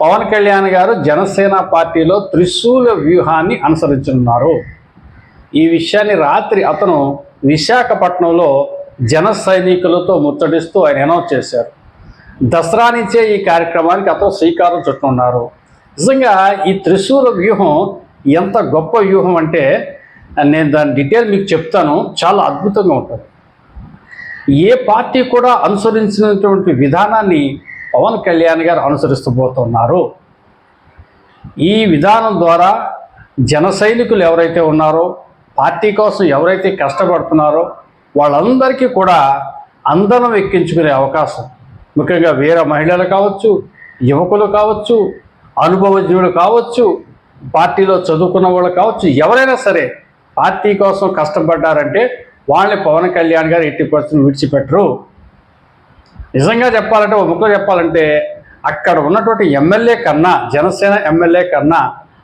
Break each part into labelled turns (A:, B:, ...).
A: పవన్ కళ్యాణ్ గారు జనసేన పార్టీలో త్రిశూల వ్యూహాన్ని అనుసరించనున్నారు. ఈ విషయాన్ని రాత్రి అతను విశాఖపట్నంలో జన సైనికులతో ముచ్చటిస్తూ ఆయన అనౌన్స్ చేశారు. దసరా నుంచే ఈ కార్యక్రమానికి అతను శ్రీకారం చుట్టున్నారు. నిజంగా ఈ త్రిశూల వ్యూహం ఎంత గొప్ప వ్యూహం అంటే నేను దాని డీటెయిల్ మీకు చెప్తాను చాలా అద్భుతంగా ఉంటుంది. ఏ పార్టీ కూడా అనుసరించినటువంటి విధానాన్ని పవన్ కళ్యాణ్ గారు అనుసరిస్తూ పోతున్నారు. ఈ విధానం ద్వారా జన సైనికులు ఎవరైతే ఉన్నారో పార్టీ కోసం ఎవరైతే కష్టపడుతున్నారో వాళ్ళందరికీ కూడా అందరం ఎక్కించుకునే అవకాశం. ముఖ్యంగా వీర మహిళలు కావచ్చు యువకులు కావచ్చు అనుభవజ్ఞులు కావచ్చు పార్టీలో చదువుకున్న వాళ్ళు కావచ్చు ఎవరైనా సరే పార్టీ కోసం కష్టపడ్డారంటే వాళ్ళని పవన్ కళ్యాణ్ గారు ఎట్టి పరిస్థితులు విడిచిపెట్టరు. నిజంగా చెప్పాలంటే ఒక ముక్కలో చెప్పాలంటే అక్కడ ఉన్నటువంటి ఎమ్మెల్యే కన్నా జనసేన ఎమ్మెల్యే కన్నా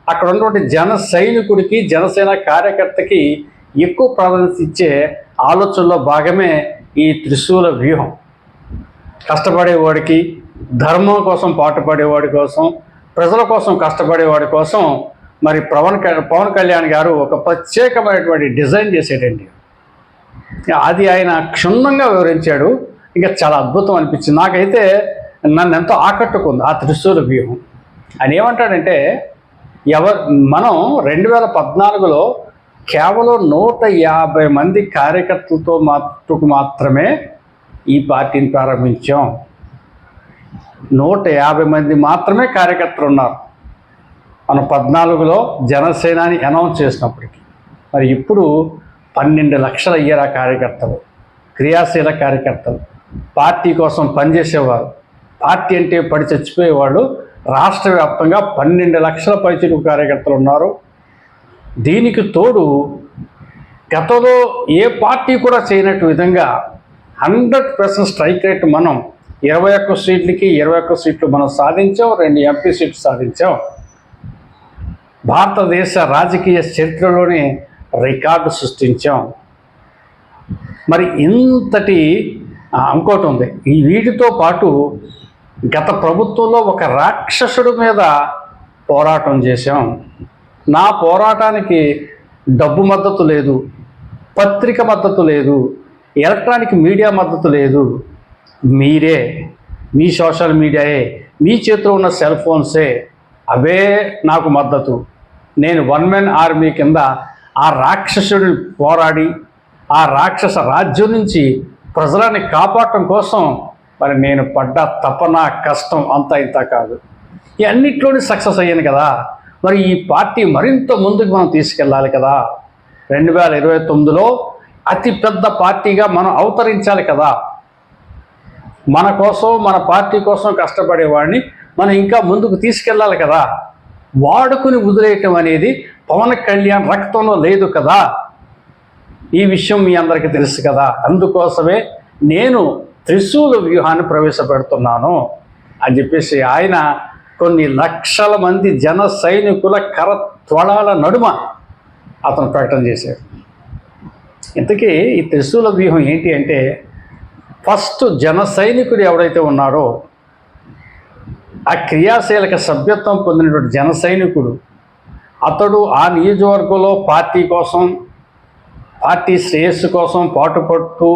A: అక్కడ ఉన్నటువంటి జన సైనికుడికి జనసేన కార్యకర్తకి ఎక్కువ ప్రాధాన్యత ఇచ్చే ఆలోచనలో భాగమే ఈ త్రిశూల వ్యూహం. కష్టపడేవాడికి ధర్మం కోసం పాటుపడేవాడి కోసం ప్రజల కోసం కష్టపడేవాడి కోసం మరి పవన్ పవన్ కళ్యాణ్ గారు ఒక ప్రత్యేకమైనటువంటి డిజైన్ చేసేటండి. అది ఆయన క్షుణ్ణంగా వివరించాడు. ఇంకా చాలా అద్భుతం అనిపించింది. నాకైతే నన్ను ఎంతో ఆకట్టుకుంది ఆ త్రిశూల వ్యూహం. ఆయన ఏమంటాడంటే ఎవరు మనం రెండు వేల పద్నాలుగులో కేవలం నూట యాభై మంది కార్యకర్తలతో మట్టుకు మాత్రమే ఈ పార్టీని ప్రారంభించాం. నూట యాభై మంది మాత్రమే కార్యకర్తలు ఉన్నారు. మనం పద్నాలుగులో జనసేనాని అనౌన్స్ చేసినప్పటికీ మరి ఇప్పుడు పన్నెండు లక్షల అయ్యారు ఆ కార్యకర్తలు క్రియాశీల కార్యకర్తలు. పార్టీ కోసం పనిచేసేవారు. పార్టీ అంటే పడి చచ్చిపోయేవాళ్ళు. రాష్ట్ర వ్యాప్తంగా పన్నెండు లక్షల పైచిరుకు కార్యకర్తలు ఉన్నారు. దీనికి తోడు గతంలో ఏ పార్టీ కూడా చేయనట్టు విధంగా హండ్రెడ్ పర్సెంట్ స్ట్రైక్ రేట్ మనం ఇరవై ఒక్క సీట్లకి ఇరవై ఒక్క సీట్లు మనం సాధించాం రెండు ఎంపీ సీట్లు సాధించాం. భారతదేశ రాజకీయ చరిత్రలోనే రికార్డు సృష్టించాం. మరి ఇంతటి ఇంకోటి ఉంది. ఈ వీటితో పాటు గత ప్రభుత్వంలో ఒక రాక్షసుడి మీద పోరాటం చేశాం. నా పోరాటానికి డబ్బు మద్దతు లేదు పత్రిక మద్దతు లేదు ఎలక్ట్రానిక్ మీడియా మద్దతు లేదు. మీరే మీ సోషల్ మీడియాయే మీ చేతిలో ఉన్న సెల్ ఫోన్సే అవే నాకు మద్దతు. నేను వన్ మెన్ ఆర్మీ కింద ఆ రాక్షసుడిని పోరాడి ఆ రాక్షస రాజ్యం నుంచి ప్రజలని కాపాడటం కోసం మరి నేను పడ్డ తపన కష్టం అంతా ఇంత కాదు. ఈ సక్సెస్ అయ్యాను కదా. మరి ఈ పార్టీ మరింత ముందుకు మనం తీసుకెళ్ళాలి కదా. రెండు వేల ఇరవై తొమ్మిదిలో అతి పెద్ద పార్టీగా మనం అవతరించాలి కదా. మన కోసం మన పార్టీ కోసం కష్టపడేవాడిని మనం ఇంకా ముందుకు తీసుకెళ్ళాలి కదా. వాడుకుని వదిలేయటం అనేది పవన్ కళ్యాణ్ రక్తంలో లేదు కదా. ఈ విషయం మీ అందరికీ తెలుసు కదా. అందుకోసమే నేను త్రిశూల వ్యూహాన్ని ప్రవేశపెడుతున్నాను అని చెప్పేసి ఆయన కొన్ని లక్షల మంది జన సైనికుల కరత్వళాల నడుమ అతను ప్రకటన చేశాడు. ఇంతకీ ఈ త్రిశూల వ్యూహం ఏంటి అంటే ఫస్ట్ జన సైనికుడు ఎవడైతే ఉన్నారో ఆ క్రియాశీలక సభ్యత్వం పొందినటువంటి జన సైనికుడు అతడు ఆ నియోజకవర్గంలో పార్టీ కోసం పార్టీ శ్రేయస్సు కోసం పాటుపట్టు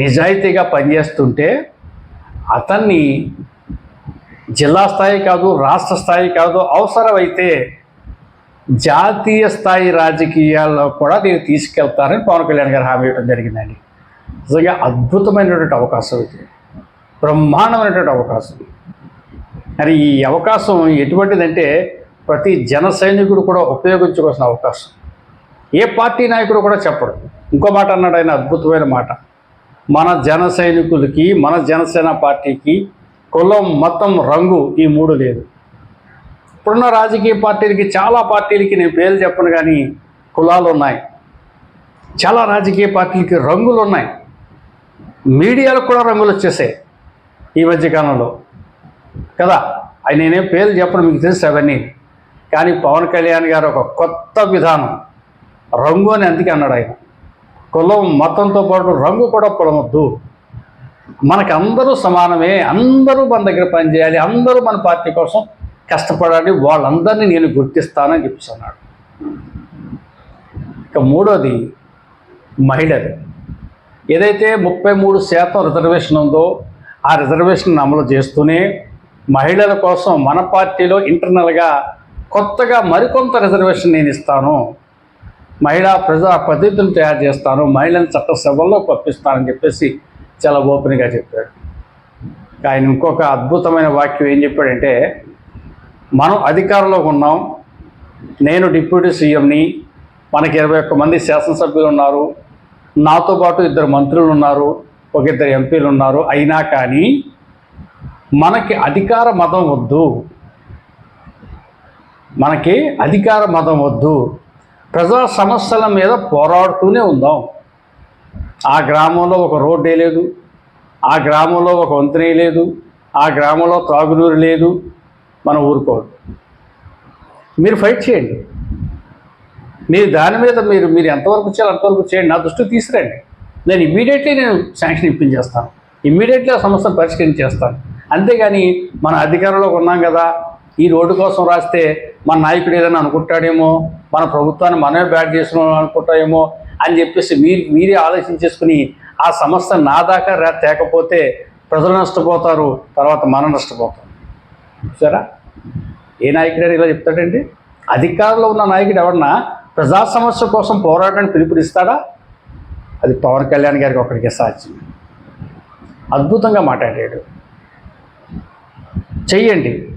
A: నిజాయితీగా పనిచేస్తుంటే అతన్ని జిల్లా స్థాయి కాదు రాష్ట్ర స్థాయి కాదు అవసరమైతే జాతీయ స్థాయి రాజకీయాల్లో కూడా నేను తీసుకెళ్తారని పవన్ కళ్యాణ్ గారు హామీ ఇవ్వడం జరిగిందండి. నిజంగా అద్భుతమైనటువంటి అవకాశం ఇది. బ్రహ్మాండమైనటువంటి అవకాశం. మరి ఈ అవకాశం ఎటువంటిదంటే ప్రతి జన సైనికుడు కూడా ఉపయోగించుకోవాల్సిన అవకాశం. ఏ పార్టీ నాయకుడు కూడా చెప్పడు. ఇంకో మాట అన్నాడు ఆయన అద్భుతమైన మాట. మన జన సైనికులకి మన జనసేన పార్టీకి కులం మతం రంగు ఈ మూడు లేదు. ఇప్పుడున్న రాజకీయ పార్టీలకి చాలా పార్టీలకి నేను పేర్లు చెప్పను కానీ కులాలు ఉన్నాయి. చాలా రాజకీయ పార్టీలకి రంగులు ఉన్నాయి. మీడియాలకు కూడా రంగులు వచ్చేసాయి ఈ మధ్యకాలంలో కదా? ఆయన నేనేం పేర్లు చెప్పను మీకు తెలుసు అవన్నీ. కానీ పవన్ కళ్యాణ్ గారు ఒక కొత్త విధానం. రంగు అని అందుకే అన్నాడు ఆయన. కులం మతంతో పాటు రంగు కూడా పొలమొద్దు. మనకి అందరూ సమానమే అందరూ మన దగ్గర పనిచేయాలి అందరూ మన పార్టీ కోసం కష్టపడాలి వాళ్ళందరినీ నేను గుర్తిస్తానని చెప్పేసి ఇక మూడోది మహిళలు. ఏదైతే ముప్పై మూడు శాతం రిజర్వేషన్ ఉందో ఆ రిజర్వేషన్ అమలు చేస్తూనే మహిళల కోసం మన పార్టీలో ఇంటర్నల్గా కొత్తగా మరికొంత రిజర్వేషన్ నేను ఇస్తాను మహిళా ప్రజా ప్రతినిధులు తయారు చేస్తాను. మహిళలను చట్టసభల్లో పంపిస్తానని చెప్పేసి చాలా ఓపెన్గా చెప్పాడు. ఆయన ఇంకొక అద్భుతమైన వాక్యం ఏం చెప్పాడంటే మనం అధికారంలో ఉన్నాం. నేను డిప్యూటీ సీఎంని. మనకి ఇరవై ఒక్క మంది శాసనసభ్యులు ఉన్నారు. నాతో పాటు ఇద్దరు మంత్రులు ఉన్నారు. ఒక ఇద్దరు ఎంపీలు ఉన్నారు. అయినా కానీ మనకి అధికార మతం వద్దు. మనకి అధికార మతం వద్దు. ప్రజా సమస్యల మీద పోరాడుతూనే ఉందాం. ఆ గ్రామంలో ఒక రోడ్డే లేదు. ఆ గ్రామంలో ఒక వంతెనే లేదు. ఆ గ్రామంలో త్రాగునీరు లేదు. మనం ఊరుకోవద్దు మీరు ఫైట్ చేయండి. మీరు దాని మీద మీరు మీరు ఎంతవరకు చేయాలి అంతవరకు చేయండి. నా దృష్టికి తీసుకురండి. నేను ఇమ్మీడియట్లీ నేను శాంక్షన్ ఇప్పించేస్తాను. ఇమ్మీడియట్లీ ఆ సమస్యను పరిష్కరించేస్తాను. అంతేగాని మన అధికారంలో ఉన్నాం కదా. ఈ రోడ్డు కోసం రాస్తే మన నాయకుడు ఏదైనా అనుకుంటాడేమో. మన ప్రభుత్వాన్ని మనమే బ్యాడ్ చేస్తున్నాం అనుకుంటామేమో అని చెప్పేసి మీరు మీరే ఆలోచించేసుకుని ఆ సమస్య నా దాకా రా తేకపోతే ప్రజలు నష్టపోతారు తర్వాత మనం నష్టపోతాం. సరే ఏ నాయకుడు ఇలా చెప్తాడండి? అధికారంలో ఉన్న నాయకుడు ఎవరన్నా ప్రజా సమస్య కోసం పోరాటాన్ని పిలుపునిస్తాడా? అది పవన్ కళ్యాణ్ గారికి ఒకరికి సాధ్యం. అద్భుతంగా మాట్లాడాడు. చెయ్యండి.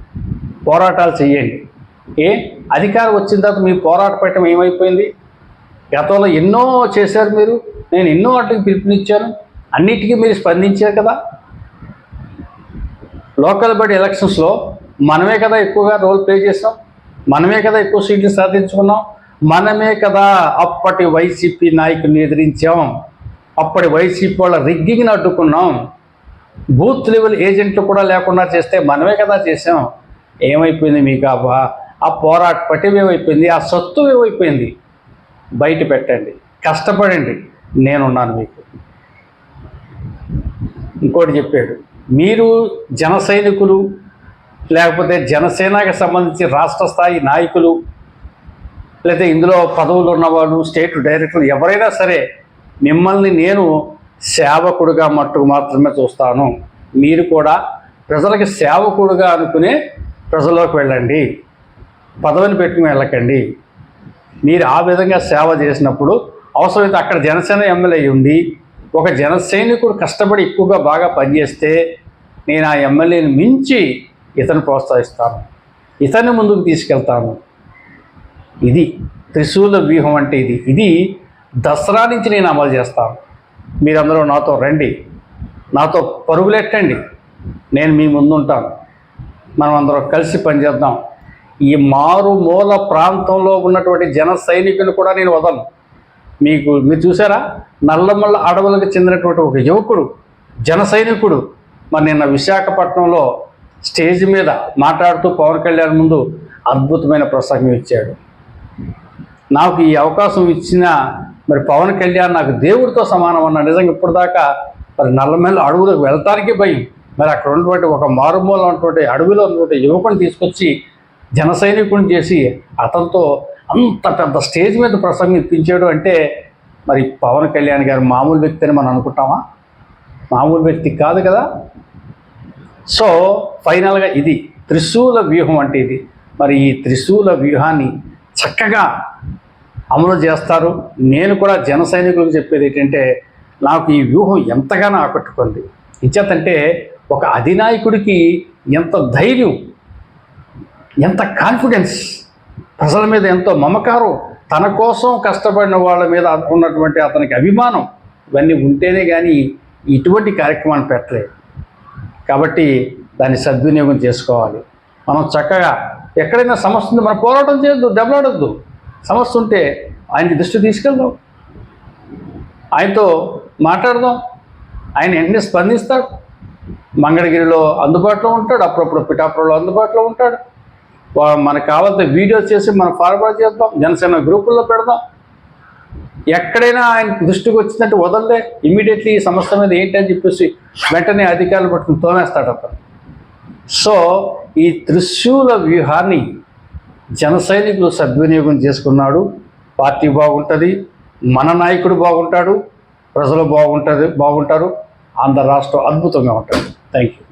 A: పోరాటాలు చెయ్యండి. ఏ? అధికారం వచ్చిన తర్వాత మీ పోరాట పట్టం ఏమైపోయింది? గతంలో ఎన్నో చేశారు మీరు. నేను ఎన్నో వాటికి పిలుపునిచ్చాను. అన్నిటికీ మీరు స్పందించారు కదా. లోకల్ బాడీ ఎలక్షన్స్లో మనమే కదా ఎక్కువగా రోల్ ప్లే చేసాం మనమే కదా ఎక్కువ సీట్లు సాధించుకున్నాం. మనమే కదా అప్పటి వైసీపీ నాయకుల్ని ఎదిరించాం. అప్పటి వైసీపీ వాళ్ళ రిగ్గింగ్ని అడ్డుకున్నాం బూత్ లెవెల్ ఏజెంట్లు కూడా లేకుండా చేస్తే మనమే కదా చేసాం ఏమైపోయింది మీకు అబ్బా? ఆ పోరాట పట్టివ ఏమైపోయింది? ఆ సత్తు ఏమైపోయింది? బయట పెట్టండి. కష్టపడండి. నేనున్నాను మీకు. ఇంకోటి చెప్పాడు. మీరు జన సైనికులు లేకపోతే జనసేనకి సంబంధించి రాష్ట్ర స్థాయి నాయకులు లేకపోతే ఇందులో పదవులు ఉన్నవాళ్ళు స్టేట్ డైరెక్టర్లు ఎవరైనా సరే మిమ్మల్ని నేను సేవకుడుగా మట్టుకు మాత్రమే చూస్తాను. మీరు కూడా ప్రజలకి సేవకుడుగా అనుకునే ప్రజల్లోకి వెళ్ళండి. పదవిని పెట్టుకుని వెళ్ళకండి. మీరు ఆ విధంగా సేవ చేసినప్పుడు అవసరమైతే అక్కడ జనసేన ఎమ్మెల్యే ఉండి ఒక జనసైనికుడు కష్టపడి ఎక్కువగా బాగా పనిచేస్తే నేను ఆ ఎమ్మెల్యేని మించి ఇతను ప్రోత్సహిస్తాను. ఇతన్ని ముందుకు తీసుకెళ్తాను. ఇది త్రిశూల వ్యూహం అంటే ఇది. ఇది దసరా నుంచి నేను అమలు చేస్తాను. మీరందరూ నాతో రండి. నాతో పరుగులెట్టండి. నేను మీ ముందుంటాను. మనం అందరం కలిసి పనిచేద్దాం. ఈ మారుమూల ప్రాంతంలో ఉన్నటువంటి జన సైనికులు కూడా నేను వదలను. మీకు మీరు చూసారా? నల్లమల్ల అడవులకు చెందినటువంటి ఒక యువకుడు జన సైనికుడు మరి నిన్న విశాఖపట్నంలో స్టేజ్ మీద మాట్లాడుతూ పవన్ కళ్యాణ్ ముందు అద్భుతమైన ప్రసంగం ఇచ్చాడు. నాకు ఈ అవకాశం ఇచ్చిన మరి పవన్ కళ్యాణ్ నాకు దేవుడితో సమానం అన్న నిజంగా ఇప్పుడు దాకా మరి నల్లమల్ల అడవులకు వెళ్తానికి భయం. మరి అక్కడ ఉన్నటువంటి ఒక మారుమూల ఉన్నటువంటి అడవిలో ఉన్నటువంటి యువకుని తీసుకొచ్చి జన సైనికుని చేసి అతనితో అంత పెద్ద స్టేజ్ మీద ప్రసంగం అంటే మరి పవన్ కళ్యాణ్ గారు మామూలు వ్యక్తి అని మనం అనుకుంటామా? మామూలు వ్యక్తి కాదు కదా? సో ఫైనల్గా ఇది త్రిశూల వ్యూహం అంటే ఇది. మరి ఈ త్రిశూల వ్యూహాన్ని చక్కగా అమలు చేస్తారు. నేను కూడా జన సైనికులకు చెప్పేది ఏంటంటే నాకు ఈ వ్యూహం ఎంతగానో ఆకట్టుకుంది. ఇచ్చేతంటే ఒక అధినాయకుడికి ఎంత ధైర్యం ఎంత కాన్ఫిడెన్స్ ప్రజల మీద ఎంతో మమకారం. తన కోసం కష్టపడిన వాళ్ళ మీద ఉన్నటువంటి అతనికి అభిమానం. ఇవన్నీ ఉంటేనే కానీ ఇటువంటి కార్యక్రమాన్ని పెట్టలేదు కాబట్టి దాన్ని సద్వినియోగం చేసుకోవాలి. మనం చక్కగా ఎక్కడైనా సమస్య ఉంది మనం పోరాటం చేయొద్దు దెబ్బలాడొద్దు. సమస్య ఉంటే ఆయన దృష్టి తీసుకెళ్దాం. ఆయనతో మాట్లాడదాం. ఆయన వెంటనే స్పందిస్తాడు మంగళగిరిలో అందుబాటులో ఉంటాడు. అప్పుడప్పుడు పిఠాపురంలో అందుబాటులో ఉంటాడు. మనకు కావాల్సిన వీడియోస్ చేసి మనం ఫార్వర్డ్ చేద్దాం. జనసేన గ్రూపుల్లో పెడదాం. ఎక్కడైనా ఆయన దృష్టికి వచ్చిందంటే వదల్లే. ఇమీడియట్లీ ఈ సమస్య మీద ఏంటి అని చెప్పేసి వెంటనే అధికారులు పట్టుకుని తోమేస్తాడు అతను. సో ఈ త్రిశూల వ్యూహాన్ని జన సైనికులు సద్వినియోగం చేసుకున్నాడు. పార్టీ బాగుంటుంది మన నాయకుడు బాగుంటాడు ప్రజలు బాగుంటుంది బాగుంటారు ఆంధ్ర రాష్ట్రం అద్భుతంగా ఉంటుంది. Thank you